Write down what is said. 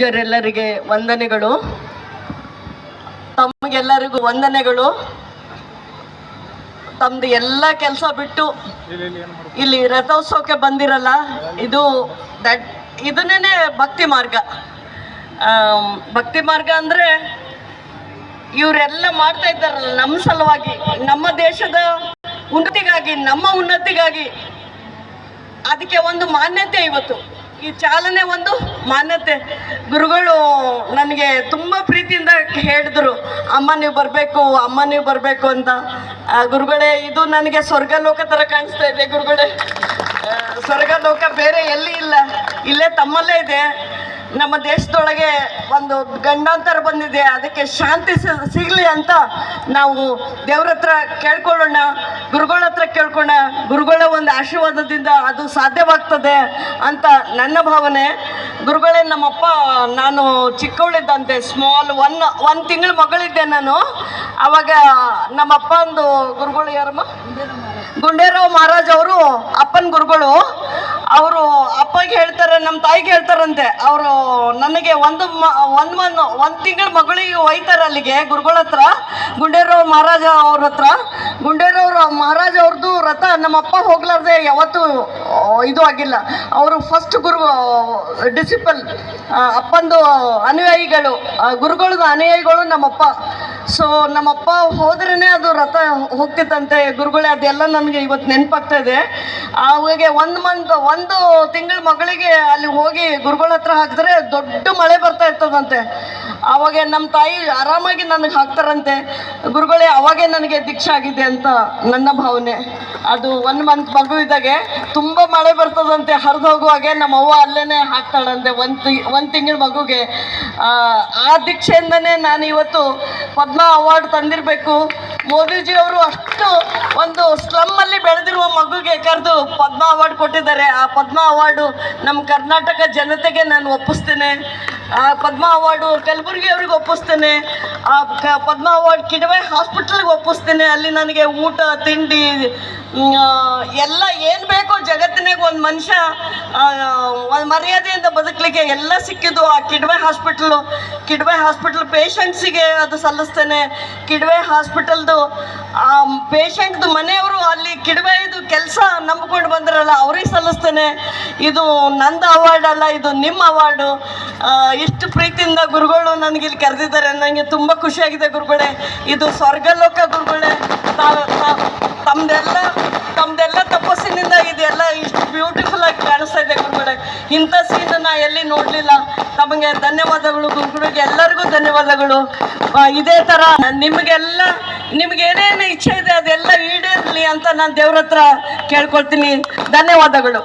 ಎಲ್ಲರಿಗೆ ವಂದನೆಗಳು. ತಮಗೆಲ್ಲರಿಗೂ ವಂದನೆಗಳು. ತಮ್ದು ಎಲ್ಲ ಕೆಲಸ ಬಿಟ್ಟು ಇಲ್ಲಿ ರಥೋತ್ಸವಕ್ಕೆ ಬಂದಿರಲ್ಲ, ಇದು ದಟ್ ಇದನ್ನೇ ಭಕ್ತಿ ಮಾರ್ಗ. ಭಕ್ತಿ ಮಾರ್ಗ ಅಂದರೆ ಇವರೆಲ್ಲ ಮಾಡ್ತಾ ಇದ್ದಾರಲ್ಲ ನಮ್ಮ ಸಲುವಾಗಿ, ನಮ್ಮ ದೇಶದ ಉನ್ನತಿಗಾಗಿ, ನಮ್ಮ ಉನ್ನತಿಗಾಗಿ. ಅದಕ್ಕೆ ಒಂದು ಮಾನ್ಯತೆ ಇವತ್ತು. ಈ ಚಾಲನೆ ಒಂದು ಮಾನ್ಯತೆ. ಗುರುಗಳು ನನಗೆ ತುಂಬ ಪ್ರೀತಿಯಿಂದ ಹೇಳಿದ್ರು, ಅಮ್ಮ ನೀವು ಬರಬೇಕು, ಅಮ್ಮ ನೀವು ಬರಬೇಕು ಅಂತ. ಗುರುಗಳೇ, ಇದು ನನಗೆ ಸ್ವರ್ಗ ಲೋಕ ಥರ ಕಾಣಿಸ್ತಾ ಇದೆ, ಗುರುಗಳೇ. ಸ್ವರ್ಗ ಲೋಕ ಬೇರೆ ಎಲ್ಲಿ ಇಲ್ಲ, ಇಲ್ಲೇ ತಮ್ಮಲ್ಲೇ ಇದೆ. ನಮ್ಮ ದೇಶದೊಳಗೆ ಒಂದು ಗಂಡಾಂತರ ಬಂದಿದೆ, ಅದಕ್ಕೆ ಶಾಂತಿ ಸಿಗಲಿ ಅಂತ ನಾವು ದೇವ್ರ ಹತ್ರ ಕೇಳ್ಕೊಳ್ಳೋಣ, ಗುರುಗಳ ಹತ್ರ ಕೇಳ್ಕೊಳ್ಳೋಣ, ಗುರುಗಳ ಆಶೀರ್ವಾದದಿಂದ ಅದು ಸಾಧ್ಯವಾಗ್ತದೆ ಅಂತ ನನ್ನ ಭಾವನೆ. ಗುರುಗಳೇ, ನಮ್ಮಪ್ಪ, ನಾನು ಚಿಕ್ಕವಳಿದ್ದಂತೆ ಸ್ಮಾಲ್ ಒನ್ ಒಂದು ತಿಂಗಳ ಮಗಳಿದ್ದೆ ನಾನು. ಅವಾಗ ನಮ್ಮಪ್ಪ ಒಂದು ಗುರುಗಳು ಯಾರಮ್ಮ? ಗುಂಡೇರಾವ್ ಮಹಾರಾಜ್ ಅವರು, ಅಪ್ಪನ ಗುರುಗಳು. ಅವರು ಅಪ್ಪಗೆ ಹೇಳ್ತಾರೆ ನಮ್ಮ ತಾಯಿಗೆ ಹೇಳ್ತಾರಂತೆ. ಅವರು ನನಗೆ ಒಂದು ಒಂದು ಒಂದು ಒಂದು ತಿಂಗಳ ಮಗಳಿಗೆ ಒಯ್ತಾರೆ ಅಲ್ಲಿಗೆ, ಗುರುಗಳ ಹತ್ರ. ಗುಂಡೇರಾವ್ ಮಹಾರಾಜ ಅವ್ರ ಹತ್ರ. ಗುಂಡೇರವ್ರ ಮಹಾರಾಜ ಅವ್ರದ್ದು ರಥ ನಮ್ಮಪ್ಪ ಹೋಗ್ಲಾರ್ದೆ ಯಾವತ್ತೂ ಇದು ಆಗಿಲ್ಲ. ಅವರು ಫಸ್ಟ್ ಗುರು ಡಿಸಿಪಲ್ ಅಪ್ಪಂದು ಅನುಯಾಯಿಗಳು ಗುರುಗಳದ್ದು ಅನುಯಾಯಿಗಳು ನಮ್ಮಪ್ಪ. ಸೊ ನಮ್ಮಪ್ಪ ಹೋದ್ರೇ ಅದು ರಥ ಹೋಗ್ತಿತ್ತಂತೆ. ಗುರುಗಳೇ, ಅದೆಲ್ಲ ನನಗೆ ಇವತ್ತು ನೆನಪಾಗ್ತಾ ಇದೆ ಅವಾಗೆ ಒಂದು ಮಂತ್ ಒಂದು ತಿಂಗಳ ಮಗಳಿಗೆ ಅಲ್ಲಿ ಹೋಗಿ ಗುರುಗಳ ಹತ್ರ ಹಾಕಿದ್ರೆ ದೊಡ್ಡ ಮಳೆ ಬರ್ತಾ ಇರ್ತದಂತೆ. ಅವಾಗ ನಮ್ಮ ತಾಯಿ ಆರಾಮಾಗಿ ನನಗೆ ಹಾಕ್ತಾರಂತೆ. ಗುರುಗಳೇ ಅವಾಗೆ ನನಗೆ ದೀಕ್ಷೆ ಆಗಿದೆ ಅಂತ ನನ್ನ ಭಾವನೆ. ಅದು ಒನ್ ಮಂತ್ ಮಗು ಇದ್ದಾಗೆ ತುಂಬ ಮಳೆ ಬರ್ತದಂತೆ. ಹರಿದು ಹೋಗುವಾಗೆ ನಮ್ಮ ಅವ್ವ ಅಲ್ಲೇ ಹಾಕ್ತಾಳಂತೆ ಒಂದು ತಿ ಒಂದು ತಿಂಗಳ ಮಗುಗೆ. ಆ, ದೀಕ್ಷೆಯಿಂದನೇ ನಾನು ಇವತ್ತು ಪದ್ಮ ಅವಾರ್ಡ್ ತಂದಿರಬೇಕು. ಮೋದಿಜಿ ಅವರು ಅಷ್ಟು ಒಂದು ಸ್ಲಮ್ಮಲ್ಲಿ ಬೆಳೆದಿರುವ ಮಗುಗೆ ಕರೆದು ಪದ್ಮ ಅವಾರ್ಡ್ ಕೊಟ್ಟಿದ್ದಾರೆ. ಆ ಪದ್ಮ ಅವಾರ್ಡು ನಮ್ಮ ಕರ್ನಾಟಕ ಜನತೆಗೆ ನಾನು ಒಪ್ಪಿಸ್ತೇನೆ. ಪದ್ಮ ಅವಾರ್ಡು ಕಲಬುರಗಿ ಅವ್ರಿಗೆ ಒಪ್ಪಿಸ್ತೇನೆ. ಆ ಪದ್ಮ ಅವಾರ್ಡ್ ಕಿಡವೆ ಹಾಸ್ಪಿಟಲ್ಗೆ ಒಪ್ಪಿಸ್ತೇನೆ. ಅಲ್ಲಿ ನನಗೆ ಊಟ, ತಿಂಡಿ ಎಲ್ಲ ಏನು ಬೇಕೋ ಜಗತ್ತಿನಾಗ ಒಂದು ಮನುಷ್ಯ ಒಂದು ಮರ್ಯಾದೆಯಿಂದ ಬದುಕಲಿಕ್ಕೆ ಎಲ್ಲ ಸಿಕ್ಕಿದ್ದು ಆ ಕಿಡ್ವೆ ಹಾಸ್ಪಿಟ್ಲು. ಕಿಡ್ವೆ ಹಾಸ್ಪಿಟ್ಲ್ ಪೇಷಂಟ್ಸಿಗೆ ಅದು ಸಲ್ಲಿಸ್ತೇನೆ. ಕಿಡ್ವೆ ಹಾಸ್ಪಿಟಲ್ದು, ಆ, ಪೇಷಂಟ್ದು ಮನೆಯವರು ಅಲ್ಲಿ ಕಿಡ್ವೆದು ಕೆಲಸ ನಂಬ್ಕೊಂಡು ಬಂದಿರಲ್ಲ, ಅವ್ರಿಗೆ ಸಲ್ಲಿಸ್ತೇನೆ. ಇದು ನಂದು ಅವಾರ್ಡ್ ಅಲ್ಲ, ಇದು ನಿಮ್ಮ ಅವಾರ್ಡು. ಇಷ್ಟು ಪ್ರೀತಿಯಿಂದ ಗುರುಗಳು ನನಗೆ ಇಲ್ಲಿ ಕರೆದಿದ್ದಾರೆ ನನಗೆ ತುಂಬ ಖುಷಿಯಾಗಿದೆ ಗುರುಗಳೇ. ಇದು ಸ್ವರ್ಗಲೋಕ ಗುರುಗಳೇ. ತಮ್ದೆಲ್ಲ ತಮ್ದೆಲ್ಲ ತಪಸ್ಸಿನಿಂದ ಇದೆಲ್ಲ ಇಷ್ಟು ಬ್ಯೂಟಿಫುಲ್ ಆಗಿ ಕಾಣಿಸ್ತಾ ಇದೆ ಗುರುಗಳೇ. ಇಂಥ ಸೀನ್ ನಾ ಎಲ್ಲಿ ನೋಡಲಿಲ್ಲ. ತಮಗೆ ಧನ್ಯವಾದಗಳು ಗುರುಗಳಿಗೆ ಎಲ್ಲರಿಗೂ ಧನ್ಯವಾದಗಳು. ಇದೇ ಥರ ನಿಮಗೆಲ್ಲ, ನಿಮ್ಗೆ ಏನೇನು ಇಚ್ಛೆ ಇದೆ ಅದೆಲ್ಲ ಈಡೇರಲಿ ಅಂತ ನಾನು ದೇವ್ರ ಹತ್ರ ಕೇಳ್ಕೊಳ್ತೀನಿ. ಧನ್ಯವಾದಗಳು.